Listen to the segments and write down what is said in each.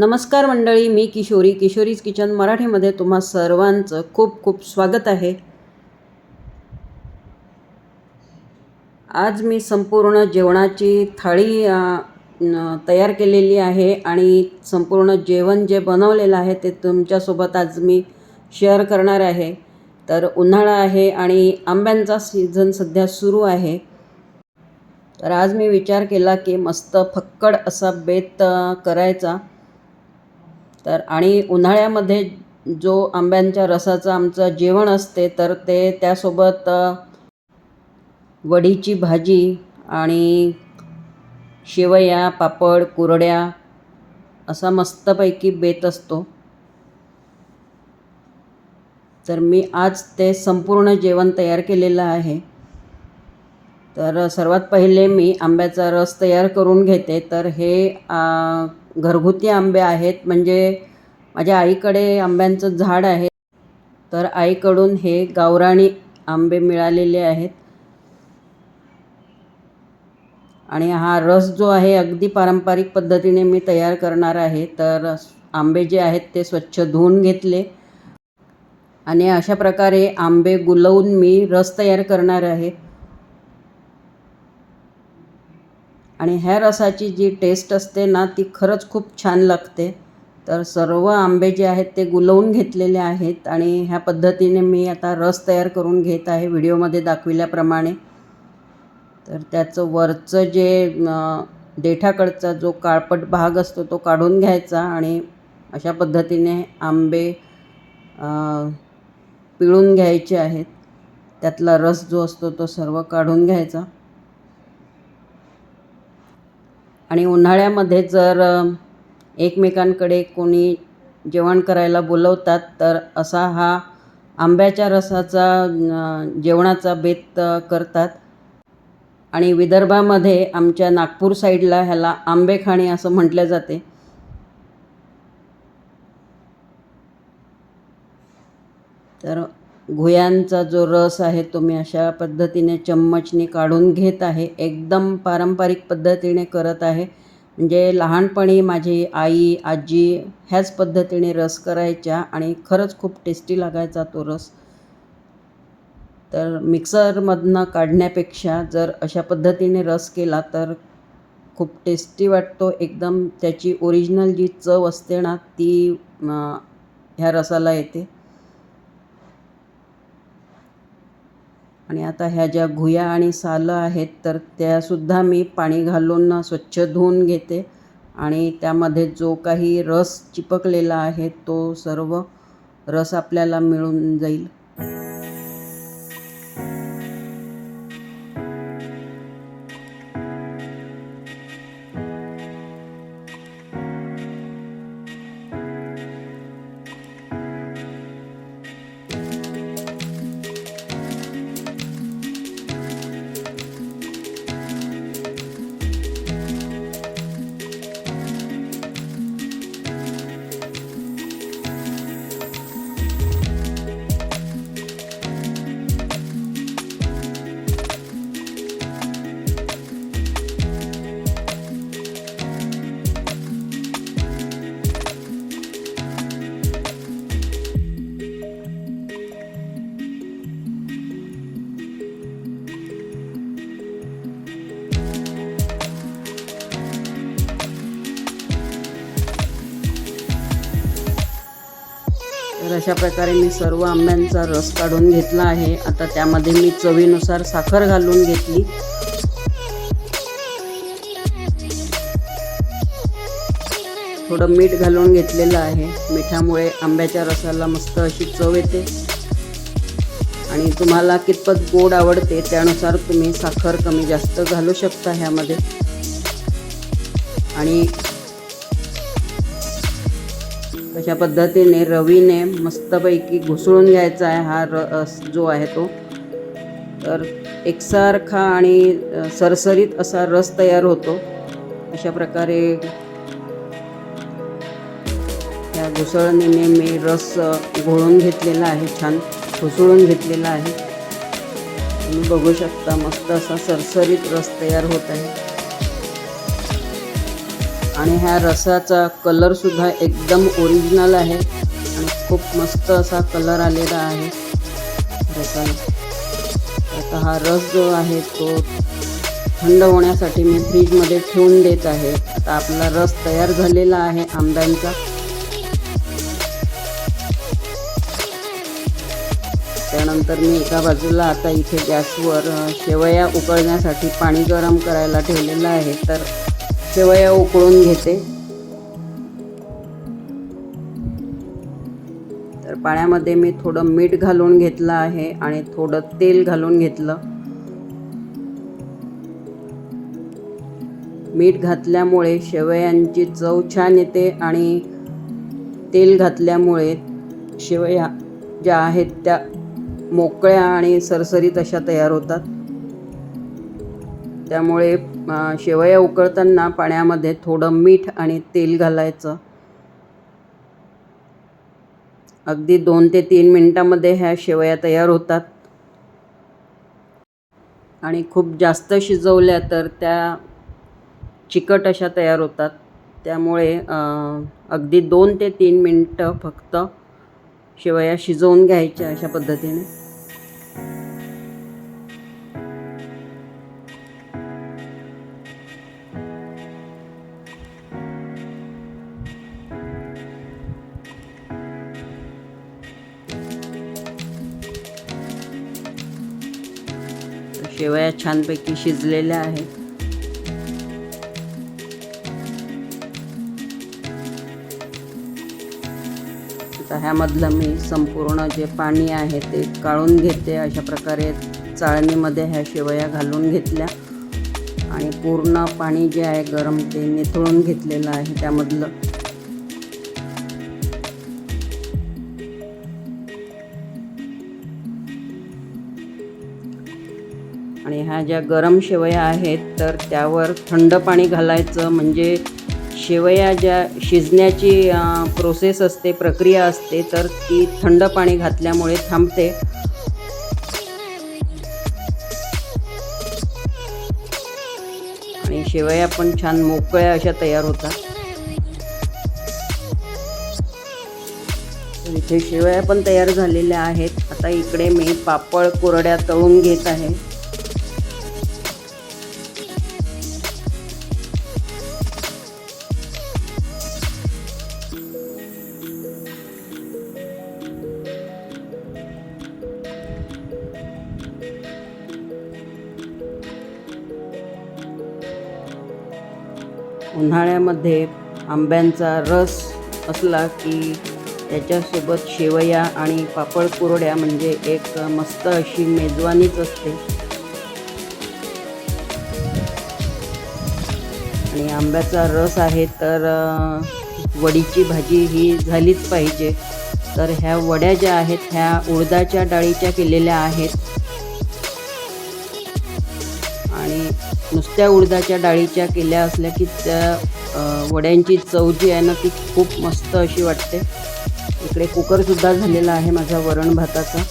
नमस्कार मंडळी मी किशोरी. किशोरीज किचन मराठीमध्ये तुम्हा सर्वांचं खूप खूप स्वागत आहे. आज मी संपूर्ण जेवणाची थाळी तयार केलेली आहे आणि संपूर्ण जेवण जे बनवलेलं आहे ते तुमच्यासोबत आज मी शेअर करणार आहे. तर उन्हाळा आहे आणि आंब्यांचा सीझन सध्या सुरू आहे. तर आज मी विचार केला की मस्त फक्कड असा बेत करायचा. तर आणि उन्हाळ्यामध्ये जो आंब्यांच्या रसाचं आमचं जेवण असते तर ते त्यासोबत वडीची भाजी आणि शेवया पापड कुरड्या असा मस्तपैकी बेत असतो. तर मी आज ते संपूर्ण जेवण तयार केलेलं आहे. तर सर्वात पहिले मी आंब्याचा रस तयार करून घेते. तर हे आ, घरगुती आंबे आहेत. म्हणजे माझ्या आईकडे आंब्यांचं झाड आहे. तर आईकडून हे गावराणी आंबे मिळालेले आहेत. आणि हा रस जो आहे अगदी पारंपरिक पद्धतीने मी तयार करणार आहे. तर आंबे जे आहेत ते स्वच्छ धुवून घेतले. आणि अशा प्रकारे आंबे गुलवून मी रस तयार करणार आहे. आणि ह्या रसाची जी टेस्ट असते ना ती खरंच खूप छान लागते. तर सर्व आंबे जे आहेत ते गुलवून घेतलेले आहेत आणि ह्या पद्धतीने मी आता रस तयार करून घेत आहे व्हिडिओमध्ये दाखविल्याप्रमाणे. तर त्याचं वरचं जे देठाकडचा जो काळपट भाग असतो तो काढून घ्यायचा आणि अशा पद्धतीने आंबे पिळून घ्यायचे आहेत. त्यातला रस जो असतो तो सर्व काढून घ्यायचा. आणि उन्हाळ्यामध्ये जर एकमेकांकडे कोणी जेवण करायला बोलवतात तर असा हा आंब्याच्या रसाचा जेवणाचा बेत करतात. आणि विदर्भामध्ये आमच्या नागपूर साईडला ह्याला आंबेखाणी असं म्हटलं जाते. तर घुयांचा जो रस आहे तो मी अशा पद्धतीने चम्मचने काढून घेत आहे. एकदम पारंपरिक पद्धतीने करत आहे. म्हणजे लहानपणी माझी आई आजी ह्याच पद्धतीने रस करायच्या आणि खरंच खूप टेस्टी लागायचा तो रस. तर मिक्सरमधनं काढण्यापेक्षा जर अशा पद्धतीने रस केला तर खूप टेस्टी वाटतो. एकदम त्याची ओरिजिनल जी चव असते ना ती ह्या रसाला येते. आणि आता ह्या ज्या घुया आणि सालं आहेत तर त्यासुद्धा मी पाणी घालून स्वच्छ धुवून घेते. आणि त्यामध्ये जो काही रस चिपकलेला आहे तो सर्व रस आपल्याला मिळून जाईल. अशा प्रकारे मी सर्व आंब्यांचा रस काढून घेतला आहे. आता त्यामध्ये मी चवीनुसार साखर घालून घेतली. थोडं मीठ घालून घेतलेलं आहे. मिठामुळे आंब्याच्या रसाला मस्त अशी चव येते. आणि तुम्हाला कितपत गोड आवडते त्यानुसार तुम्ही साखर कमी जास्त घालू शकता ह्यामध्ये. आणि अशा पद्धतीने रवीने मस्तपैकी घुसळून घ्यायचा आहे हा रस जो आहे तो. तर एकसारखा आणि सरसरीत असा रस तयार होतो. अशा प्रकारे या घुसळणीने मी रस घोळून घेतलेला आहे छान घुसळून घेतलेला आहे. तुम्ही बघू शकता मस्त असा सरसरीत रस तयार होत आहे. आणि ह्या रसाचा कलरसुद्धा एकदम ओरिजिनल आहे. आणि खूप मस्त असा कलर आलेला आहे. रसाला. आता हा रस जो आहे तो थंड होण्यासाठी मी फ्रीजमध्ये ठेवून देत आहे. आता आपला रस तयार झालेला आहे आंब्यांचा. त्यानंतर मी एका बाजूला आता इथे गॅसवर शेवया उकळण्यासाठी पाणी गरम करायला ठेवलेलं आहे. तर शेवया उकळून घेते. तर पाण्यामध्ये मी थोडं मीठ घालून घेतलं आहे आणि थोडं तेल घालून घेतलं. मीठ घातल्यामुळे शेवयांची चव छान येते आणि तेल घातल्यामुळे शेवया ज्या आहेत त्या मोकळ्या आणि सरसरीत अशा तयार होतात. त्यामुळे शेवया उकळताना पाण्यामध्ये थोडं मीठ आणि तेल घालायचं. अगदी दोन ते तीन मिनटामध्ये ह्या शेवया तयार होतात. आणि खूप जास्त शिजवल्या तर त्या चिकट अशा तयार होतात. त्यामुळे अगदी दोन ते तीन मिनटं फक्त शेवया शिजवून घ्यायच्या अशा पद्धतीने. छानपैकी शिजलेल्या आहेत आता ह्यामधलं मी संपूर्ण जे पाणी आहे ते काढून घेते. अशा प्रकारे चाळणीमध्ये ह्या शेवया घालून घेतल्या. आणि पूर्ण पाणी जे आहे गरम ते निथळून घेतलेलं आहे त्यामधलं. ह्या ज्या गरम शेवया आहेत तर त्यावर थंड पाणी घालायचं. म्हणजे शेवया ज्या शिजण्याची प्रोसेस असते प्रक्रिया असते तर ती थंड पाणी घातल्यामुळे थांबते. आणि शेवया पण छान मोकळ्या अशा तयार होतात. इथे शेवया पण तयार झालेल्या आहेत. आता इकडे मी पापड कोरड्या तळून घेत आहे. उन्हाळ्यामध्ये आंब्यांचा रस असला की त्याच्यासोबत शेवया आणि पापड कुरड्या म्हणजे एक मस्त अशी मेजवानीच असते. आणि आंब्याचा रस आहे तर वडीची भाजी ही झालीच पाहिजे. तर ह्या वड्या ज्या आहेत ह्या उडदाच्या डाळीच्या केलेल्या आहेत. नुसत्या उडदाच्या डाळीच्या केल्या असल्या की त्या वड्यांची चव जी आहे ना ती खूप मस्त अशी वाटते. इकडे कुकरसुद्धा झालेला आहे माझा वरण भाताचा.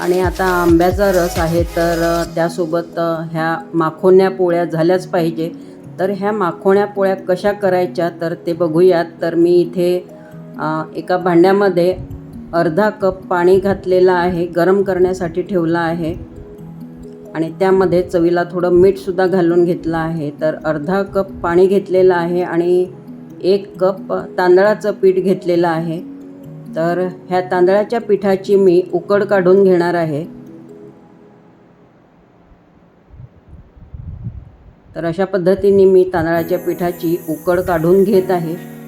आणि आता आंब्याचा रस आहे तर त्यासोबत ह्या माखोण्या पोळ्या झाल्याच पाहिजे. तर ह्या माखोण्या पोळ्या कशा करायच्या तर ते बघूयात. तर मी इथे एका भांड्यामध्ये अर्धा कप पाणी घातलेलं आहे गरम करण्यासाठी ठेवलं आहे. आणि त्यामध्ये चवीला थोडं मीठसुद्धा घालून घेतलं आहे. तर अर्धा कप पाणी घेतलेलं आहे आणि एक कप तांदळाचं पीठ घेतलेलं आहे. तर ह्या तांदळाच्या पिठाची मी उकड काढून घेणार आहे. तर अशा पद्धतीने मी तांदळाच्या पिठाची उकड काढून घेत आहे.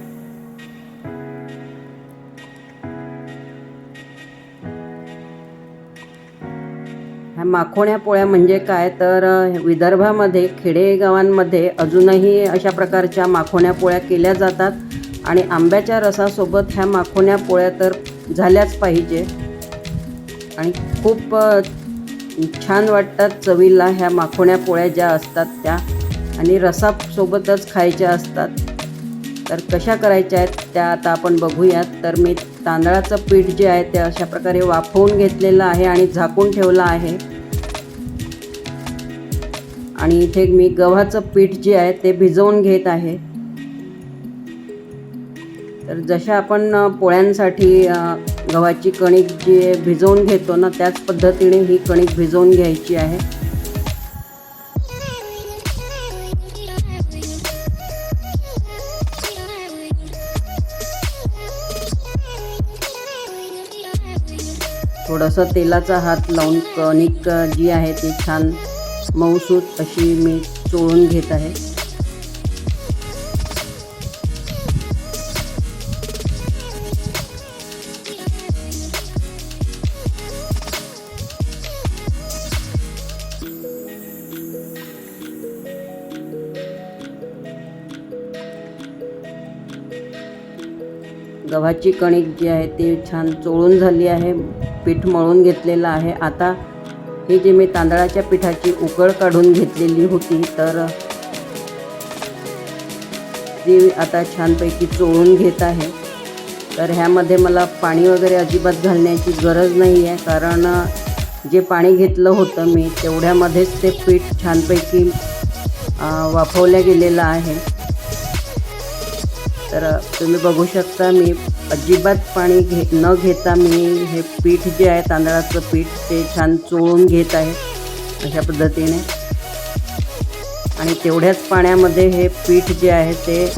माखोण्या पोळ्या म्हणजे काय? तर विदर्भामध्ये खेडेगावांमध्ये अजूनही अशा प्रकारच्या माखोण्या पोळ्या केल्या जातात आणि आंब्याच्या रसासोबत ह्या माखोण्या पोळ्या तर झाल्याच पाहिजे. आणि खूप छान वाटतात चवीला ह्या माखोण्या पोळ्या ज्या असतात त्या आणि रसासोबतच खायच्या असतात. तर कशा करायच्या आहेत त्या आता आपण बघूयात. तर मी तांदळाचं पीठ जे आहे ते अशा प्रकारे वाफवून घेतलेलं आहे आणि झाकून ठेवलं आहे. आणि इथे मी गव्हाचं पीठ जे आहे ते भिजवून घेत आहे. तर जशा आपण पोळ्यांसाठी गव्हाची कणिक जी भिजवून घेतो ना त्याच पद्धतीने ही कणिक भिजवून घ्यायची आहे. थोडंसं तेलाचा हात लावून कणिक जी आहे ती छान मऊसूत अशी मी चोळून घेत आहे. गव्हाची कणिक जी आहे ती छान चोळून झाली आहे पीठ मळून घेतलेलं आहे. आता ही जी मी तांदळाच्या पिठाची उकळ काढून घेतलेली होती तर ती आता छानपैकी चोळून घेत आहे. तर ह्यामध्ये मला पाणी वगैरे अजिबात घालण्याची गरज नाही आहे कारण जे पाणी घेतलं होतं मी तेवढ्यामध्येच ते पीठ छानपैकी वाफवल्या गेलेलं आहे. तर तुम्ही बघू शकता मी अजिबात पाणी घे न घेता मी हे पीठ जे आहे तांदळाचं पीठ ते छान चोळून घेत आहे अशा पद्धतीने. आणि तेवढ्याच पाण्यामध्ये हे पीठ जे आहे ते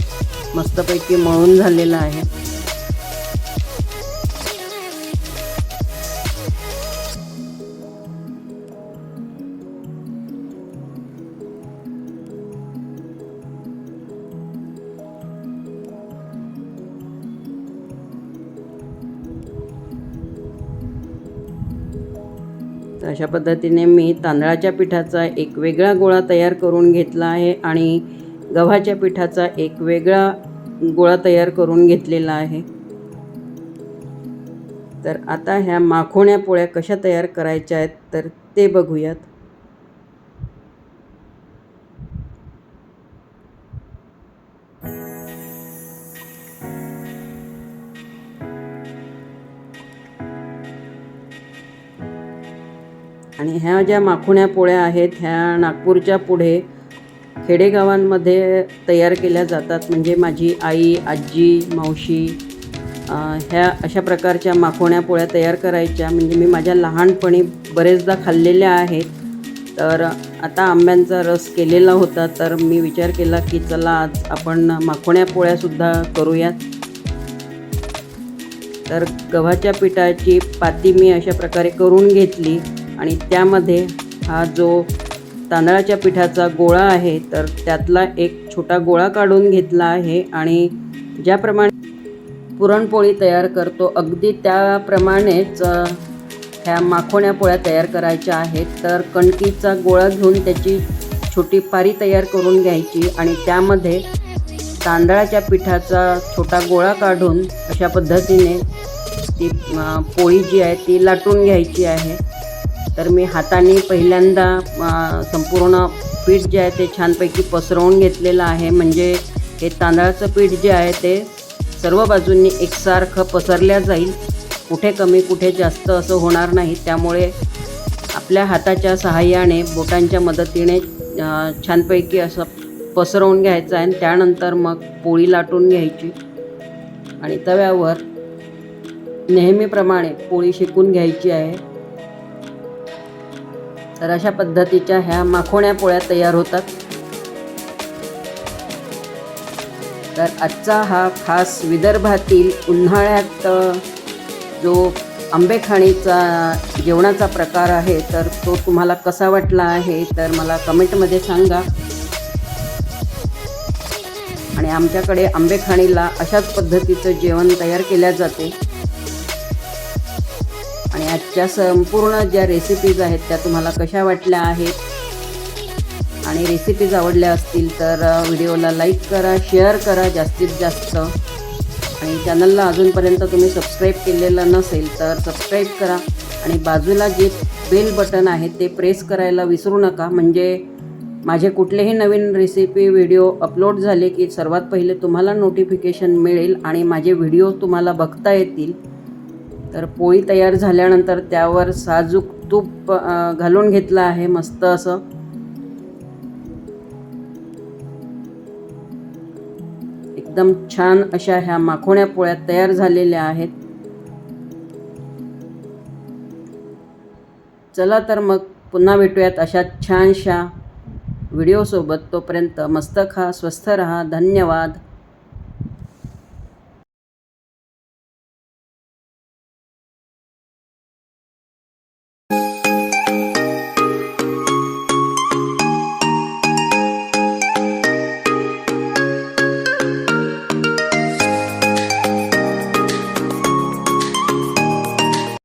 मस्तपैकी मळून झालेलं आहे. तर अशा पद्धतीने मी तांदळाच्या पिठाचा एक वेगळा गोळा तयार करून घेतला आहे आणि गव्हाच्या पिठाचा एक वेगळा गोळा तयार करून घेतलेला आहे. तर आता ह्या माखोण्या पोळ्या कशा तयार करायच्या आहेत तर ते बघूयात. ज्या माखुण्या पोळ्या आहेत ह्या नागपूरच्या पुढे खेडेगावांमध्ये तयार केल्या जातात. म्हणजे माझी आई आजी मावशी ह्या अशा प्रकारच्या माखोण्या पोळ्या तयार करायच्या. म्हणजे मी माझ्या लहानपणी बरेचदा खाल्लेल्या आहेत. तर आता आंब्यांचा रस केलेला होता. तर मी विचार केला की चला आज आपण माखोण्या पोळ्यासुद्धा करूयात. तर गव्हाच्या पिठाची पाती मी अशा प्रकारे करून घेतली. आणि त्यामध्ये हा जो तांदळाच्या पिठाचा गोळा आहे तर त्यातला एक छोटा गोळा काढून घेतला आहे आणि ज्याप्रमाणे पुरणपोळी तयार करतो अगदी त्याप्रमाणेच ह्या माखोण्या पोळ्या तयार करायच्या आहेत. तर कणकीचा गोळा घेऊन त्याची छोटी पारी तयार करून घ्यायची आणि त्यामध्ये तांदळाच्या पिठाचा छोटा गोळा काढून अशा पद्धतीने ती पोळी जी आहे ती लाटून घ्यायची आहे. तर मी हाताने पहिल्यांदा संपूर्ण पीठ जे आहे ते छानपैकी पसरवून घेतलेलं आहे. म्हणजे हे तांदळाचं पीठ जे आहे ते सर्व बाजूंनी एकसारखं पसरल्या जाईल. कुठे कमी कुठे जास्त असं होणार नाही. त्यामुळे आपल्या हाताच्या सहाय्याने बोटांच्या मदतीने छानपैकी असं पसरवून घ्यायचं आहे. आणि त्यानंतर मग पोळी लाटून घ्यायची. आणि तव्यावर नेहमीप्रमाणे पोळी शेकून घ्यायची आहे. तर अशा पद्धतीच्या ह्या माखोण्या पोळ्या तयार होतात. तर आजचा हा खास विदर्भातील उन्हाळ्यात जो आंबेखाणीचा जेवणाचा प्रकार आहे तर तो तुम्हाला कसा वाटला आहे तर मला कमेंटमध्ये सांगा. आणि आमच्याकडे आंबेखाणीला अशाच पद्धतीचं जेवण तयार केल्या जाते. आणि आजच्या संपूर्ण ज्या रेसिपीज आहेत त्या तुम्हाला कशा वाटल्या आहेत? आणि रेसिपीज आवडल्या असतील तर व्हिडिओला लाईक करा शेअर करा जास्तीत जास्त. आणि चॅनलला अजूनपर्यंत तुम्ही सबस्क्राईब केलेलं नसेल तर सबस्क्राईब करा. आणि बाजूला जे बेल बटन आहे ते प्रेस करायला विसरू नका. म्हणजे माझे कुठलेही नवीन रेसिपी व्हिडिओ अपलोड झाले की सर्वात पहिले तुम्हाला नोटिफिकेशन मिळेल आणि माझे व्हिडिओ तुम्हाला बघता येतील. तर पोळी तयार झाल्यानंतर त्यावर साजूक तूप घालून घेतलं आहे मस्त असं. एकदम छान अशा ह्या माखोण्या पोळ्या तयार झालेल्या आहेत. चला तर मग पुन्हा भेटूयात अशा छानशा व्हिडिओसोबत. तोपर्यंत मस्त खा स्वस्थ रहा. धन्यवाद.